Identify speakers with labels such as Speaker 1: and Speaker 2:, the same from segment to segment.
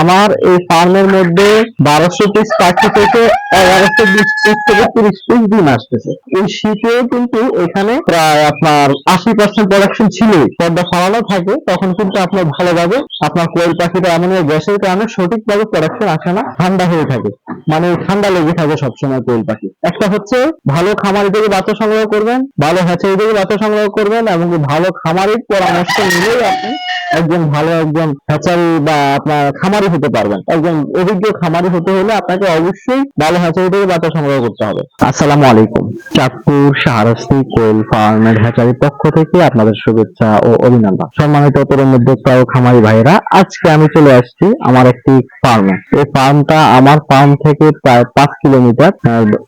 Speaker 1: আমার এই ফার্মের মধ্যে বারোশো পিস পাখি থেকে এগারোশো বিশ পিস থেকে তিরিশ পিস ডিম আসতেছে। এই শীতেও কিন্তু এখানে প্রায় আপনার আশি পার্সেন্ট প্রোডাকশন ছিল পর্দা ফালানো থাকে, তখন কিন্তু আপনার ভালোভাবে আপনার কোয়েল পাখিটা এমন গ্যাসের কারণে সঠিকভাবে প্রোডাকশন আসে না, ঠান্ডা হয়ে থাকে। মানে ঠান্ডা লেগে থাকে সবসময় কোয়েল পাখি। একটা হচ্ছে ভালো খামারি থেকে বাচ্চা সংগ্রহ করবেন, ভালো হ্যাচারি থেকে বাচ্চা সংগ্রহ করবেন এবং ভালো খামারির পরামর্শ নিলেই আপনি একজন ভালো একজন হ্যাচারি বা আপনার খামারি হতে পারবেন। একজন অভিজ্ঞ খামারি হতে হলে আপনাকে অবশ্যই ভালো হ্যাচারি থেকে বাচ্চা সংগ্রহ করতে হবে। আসসালামু আলাইকুম। চাঁদপুর শাহরাস্তি কোয়েল ফার্মের হ্যাচারির পক্ষ থেকে আপনাদের শুভেচ্ছা ও অভিনন্দন। সম্মানিত তরুণ উদ্যোক্তা ও খামারি ভাইরা আজকে আমি চলে আসছি আমার একটি ফার্মে। এই ফার্মটা আমার ফার্ম থেকে প্রায় পাঁচ কিলোমিটার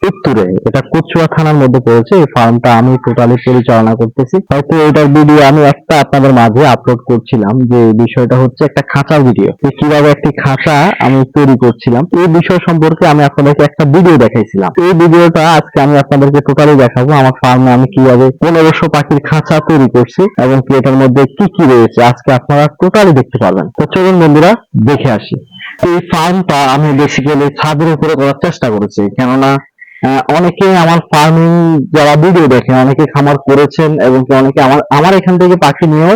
Speaker 1: উত্তরে। এটা কচুয়া থানার মধ্যে পড়েছে। এই ফার্মটা আমি টোটালি পরিচালনা করতেছি। হয়তো এটার ভিডিও আমি একটা আপনাদের মাঝে আপলোড করছিলাম যে বিষয়টা হচ্ছে একটা খাঁচার ভিডিও কীভাবে একটি খাঁচা আমি তৈরি করছিলাম। এই বিষয় সম্পর্কে আমি আপনাদেরকে একটা ভিডিও দেখাইছিলাম। এই ভিডিওটা আজকে আমি আপনাদেরকে টোটালি দেখাবো, আমার ফার্মে আমি কীভাবে পনেরোশো পাখির খাঁচা তৈরি করছি এবং এটার মধ্যে কি কি রয়েছে, আজকে আপনারা টোটালি দেখতে পারবেন। তো চলুন বন্ধুরা, দেখে আসি। এই ফার্মটা আমি বেসিক্যালি ছাদের উপরে করার চেষ্টা করেছি, কেননা অনেকে আমার ফার্মিং যারা ভিডিও দেখে, অনেকে খামার করেছেন এবং অনেকে আমার আমার এখান থেকে পাখি নিয়ে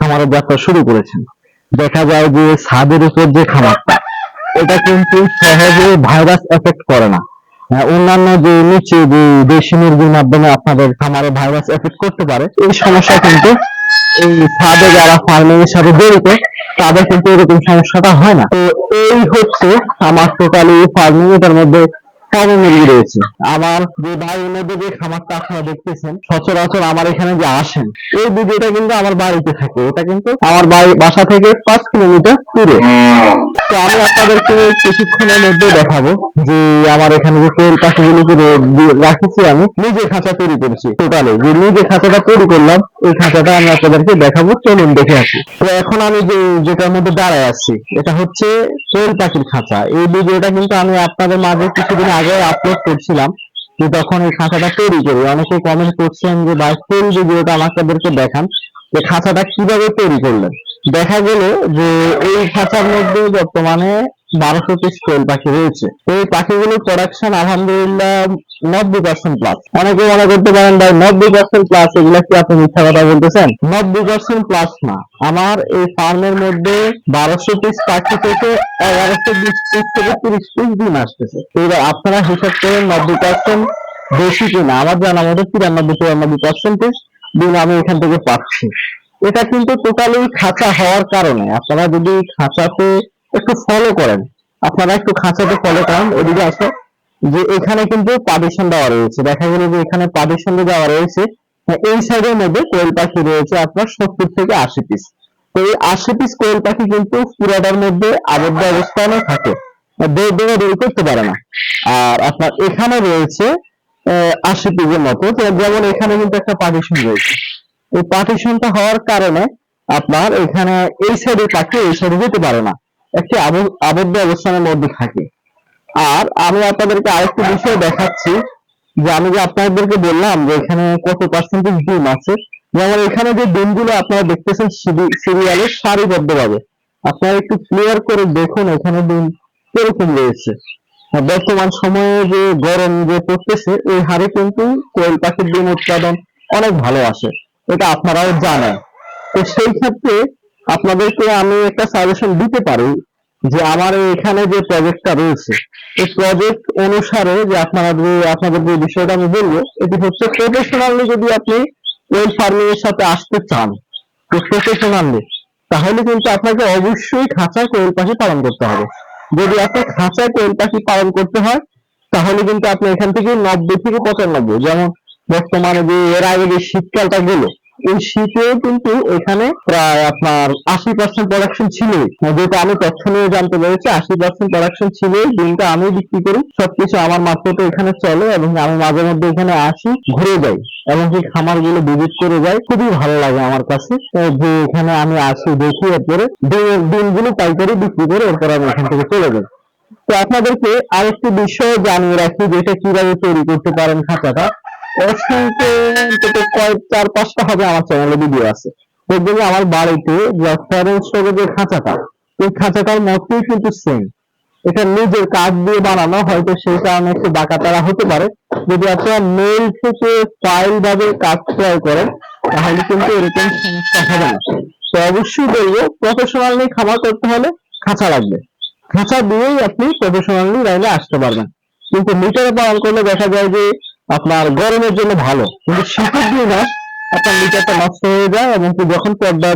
Speaker 1: খামারের যাত্রা শুরু করেছেন। দেখা যায় যে ছাদের উপর যে খামারটা, এটা কিন্তু সহজে ভাইরাস এফেক্ট করে না। অন্যান্য যে নিচে যে দেশি মুরগির মাধ্যমে আপনাদের খামারে ভাইরাস এফেক্ট করতে পারে, এই সমস্যা কিন্তু এই ছাদে যারা ফার্মিং এর সাথে জড়িত, তাদের কিন্তু এরকম সমস্যাটা হয় না। তো এই হচ্ছে আমার টোটালি ফার্মিং এটার মধ্যে রয়েছে? আমার যে বাড়ির মধ্যে যে খামারটা আপনারা দেখতেছেন। সচরাচর আমার এখানে যে আসেন, এই ভিডিওটা কিন্তু আমার বাড়িতে থাকে। এটা কিন্তু আমার বাসা থেকে পাঁচ কিলোমিটার দূরে। তো আমি আপনাদেরকে কিছুক্ষণের মধ্যে দেখাবো যে আমার এখানে যে কোয়েল পাখিগুলোকে রাখেছি আমি, নিজে খাঁচা তৈরি করেছি। টোটালে যে নিজে খাঁচাটা তৈরি করলাম এই খাঁচাটা আমি আপনাদেরকে দেখাবো, চলুন দেখে আসি। তো এখন আমি যে, যেটার মধ্যে দাঁড়ায় আছি, এটা হচ্ছে কোয়েল পাখির খাঁচা এই ভিডিওটা কিন্তু আমি আপনাদের মাঝে কিছুদিন আগে আপলোড করছিলাম, যে তখন এই খাঁচাটা তৈরি করি। অনেকে কমেন্ট করছেন যে, ভাই ফুল ভিডিওটা আমাদেরকে দেখান যে খাঁচাটা কীভাবে তৈরি করলেন? দেখা গেল যে এই খাঁচার মধ্যে বর্তমানে বারোশো পিস কোয়েল পাখি রয়েছে। এই পাখিগুলোর প্রোডাকশন আলহামদুলিল্লাহ নব্বই পার্সেন্ট প্লাস অনেকে মনে করতে পারেন ভাই নব্বই পার্সেন্ট প্লাস এগুলা কি আপনি মিথ্যা কথা বলতেছেন? নব্বই পার্সেন্ট প্লাস না। আমার এই ফার্মের মধ্যে বারোশো পিস পাখি থেকে এগারোশো বিশ পিস থেকে তিরিশ পিস ডিম আসতেছে। এবার আপনারা হিসাব করেন নব্বই পার্সেন্ট বেশি কিনা। আমার জানা মতো তিরানব্বই চুরানব্বই পার্সেন্টেজ ডিম আমি এখান থেকে পাচ্ছি। এটা কিন্তু টোটালি খাঁচা হওয়ার কারণে। আপনারা যদি খাঁচাতে একটু ফলো করেন, আপনারা একটু খাঁচাতে ফলো করেন, ওদিকে আসো, যে এখানে কিন্তু পার্টিশন দেওয়া রয়েছে। দেখা গেল যে এখানে পার্টিশন দেওয়া রয়েছে এই সাইডের মধ্যে কোয়েল পাখি রয়েছে আপনার সত্তর থেকে আশি পিস তো এই আশি পিস কোয়েল পাখি কিন্তু পুরাটার মধ্যে আবদ্ধ অবস্থানে থাকে। বের বের বের করতে পারে না। আর আপনার এখানে রয়েছে আশি পিসের মতো। যেমন এখানে কিন্তু একটা পার্টিশন রয়েছে। এই পার্টিশনটা হওয়ার কারণে আপনার এখানে এই সাইডের পাখি এই সাইডে যেতে পারে না। একটি আবদ্ধ অবস্থানের মধ্যে থাকে। আর আমি আপনাদেরকে আরেকটি বিষয় দেখাচ্ছি, যে আমি যে আপনাদেরকে বললাম যে এখানে কত পার্সেন্টেজ ডিম আছে যেমন এখানে যে ডিমগুলো আপনারা দেখতেছেন সিরিয়ালে সারিবদ্ধভাবে। আপনারা একটু ক্লিয়ার করে দেখুন এখানে ডিম কীরকম রয়েছে। বর্তমান সময়ে যে গরম যে পড়তেছে, এই হারে কিন্তু কোয়েল পাখির ডিম উৎপাদন অনেক ভালো আসে। এটা আপনারাও জানেন। তো সেই ক্ষেত্রে আপনাদেরকে আমি একটা সাজেশন দিতে পারি যে আমার এখানে যে প্রজেক্টটা রয়েছে, এই প্রজেক্ট অনুসারে যে আপনারা যে আপনাদের যে বিষয়টা আমি বলব, এটি হচ্ছে প্রফেশনালি যদি আপনি ওয়েল ফার্মিং এর সাথে আসতে চান, তো প্রফেশনালি তাহলে কিন্তু আপনাকে অবশ্যই খাঁচায় কোয়েল পাখি পালন করতে হবে। যদি আপনি খাঁচায় কোয়েল পাখি পালন করতে হয়, তাহলে কিন্তু আপনি এখান থেকে নব্বই থেকে পঁচানব্বই, যেমন বর্তমানে যে এর আগে যে শীতকালটা গেল এই শীতেও কিন্তু এখানে প্রায় আপনার আশি পার্সেন্ট প্রোডাকশন ছিল যেটা আমি তথ্য নিয়ে জানতে পেরেছি, আশি পার্সেন্ট প্রোডাকশন ছিল দিনটা আমি বিক্রি করি। সবকিছু আমার মাত্রতে এখানে চলে এবং আমি মাঝে মধ্যে এখানে আসি, ঘুরে যাই। এবং সেই খামারগুলো ভিজিট করে যাই। খুবই ভালো লাগে আমার কাছে। যে এখানে আমি আসি দেখি, এরপরে দিনগুলো পাইকারি বিক্রি করে এরপর আমি এখান থেকে চলে যাই। তো আপনাদেরকে আরেকটি বিষয় জানিয়ে রাখি, যেটা কীভাবে তৈরি করতে পারেন খাঁচাটা। চার, পাঁচটা হবে আমার চ্যানেলে ভিডিও আছে। আমার বাড়িতে যে খাঁচাটা। এই খাঁচাটার মতই কিন্তু সেম এটা নিজের কাঠ দিয়ে বানানো, হয়তো সেই কারণে একটু হতে পারে। যদি মেল থেকে ফাইল ভাবে কাজ ক্রয় করেন, তাহলে কিন্তু এরকম সমস্যা হবে না। তো অবশ্যই বলব প্রফেশনাল খামার করতে হলে খাঁচা লাগবে। খাঁচা দিয়েই আপনি প্রফেশনালি লাইনে আসতে পারবেন। কিন্তু মিটারে পালন করলে দেখা যায় যে আপনার গরমের জন্য ভালো। কিন্তু শীতের দিনে আপনার মিটারটা নষ্ট হয়ে যায় এবং যখন পর্দা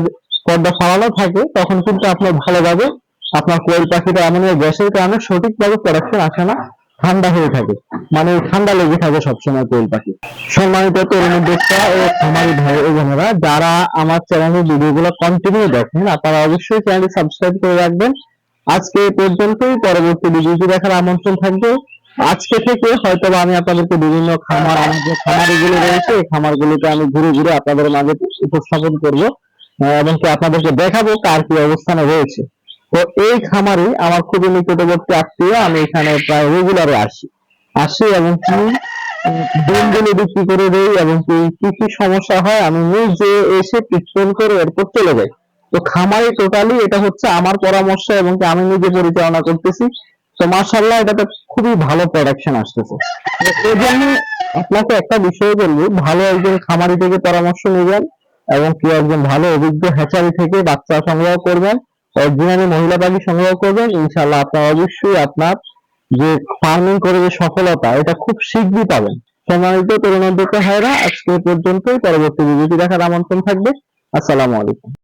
Speaker 1: পর্দা ফালানো থাকে, তখন কিন্তু আপনার ভালোভাবে আপনার কোয়েল পাখিটা এমন গ্যাসের কারণে সঠিকভাবে প্রোডাকশন আসে না, ঠান্ডা হয়ে থাকে। মানে ঠান্ডা লেগে থাকে সবসময় কোয়েল পাখি। সম্মানিত তরুণ উদ্যোক্তা ও খামারি ভাই ও বোনেরা, যারা আমার চ্যানেলের ভিডিওগুলো কন্টিনিউ দেখেন, আপনারা অবশ্যই চ্যানেলটি সাবস্ক্রাইব করে রাখবেন। আজকে এই পর্যন্তই, পরবর্তী ভিডিওটি দেখার আমন্ত্রণ থাকবে। আজকে থেকে হয়তো আমি আপনাদেরকে বিভিন্ন খামার আমার যে খামারগুলো রয়েছে, এই খামারগুলোকে আমি ঘুরে ঘুরে আপনাদের মাঝে উপস্থাপন করব এবং কি আপনাদেরকে দেখাবো কার কি অবস্থানে রয়েছে। তো এই খামারে আমার খুবই নিকটবর্তী আত্মীয়, আমি এখানে প্রায় রেগুলারে আসি। আসি এবং কি, ডিমগুলো বিক্রি করে দেই এবং কি কি কি সমস্যা হয়, আমি নিজে এসে ট্রিটমেন্ট করে এরপর চলে যাই। তো খামারে টোটালি এটা হচ্ছে আমার পরামর্শ এবং কি আমি নিজে পরিচালনা করতেছি। তো মার্শাল্লাহ এটাতে খুবই ভালো প্রোডাকশন আসতেছে। এই জন্য আপনাকে একটা বিষয় বলব, ভালো একজন খামারি থেকে পরামর্শ নেবেন এবং কেউ একজন ভালো অভিজ্ঞ হ্যাচারি থেকে বাচ্চা সংগ্রহ করবেন অরিজিনালি মহিলা পাখি সংগ্রহ করবেন ইনশাল্লাহ আপনার অবশ্যই আপনার যে ফার্মিং করে যে সফলতা, এটা খুব শীঘ্রই পাবেন। সম্মানিত তরুণ উদ্যোক্তা ভাইরা আজকে পর্যন্তই। পরবর্তী ভিডিওটি দেখার আমন্ত্রণ থাকবে। আসসালামু আলাইকুম।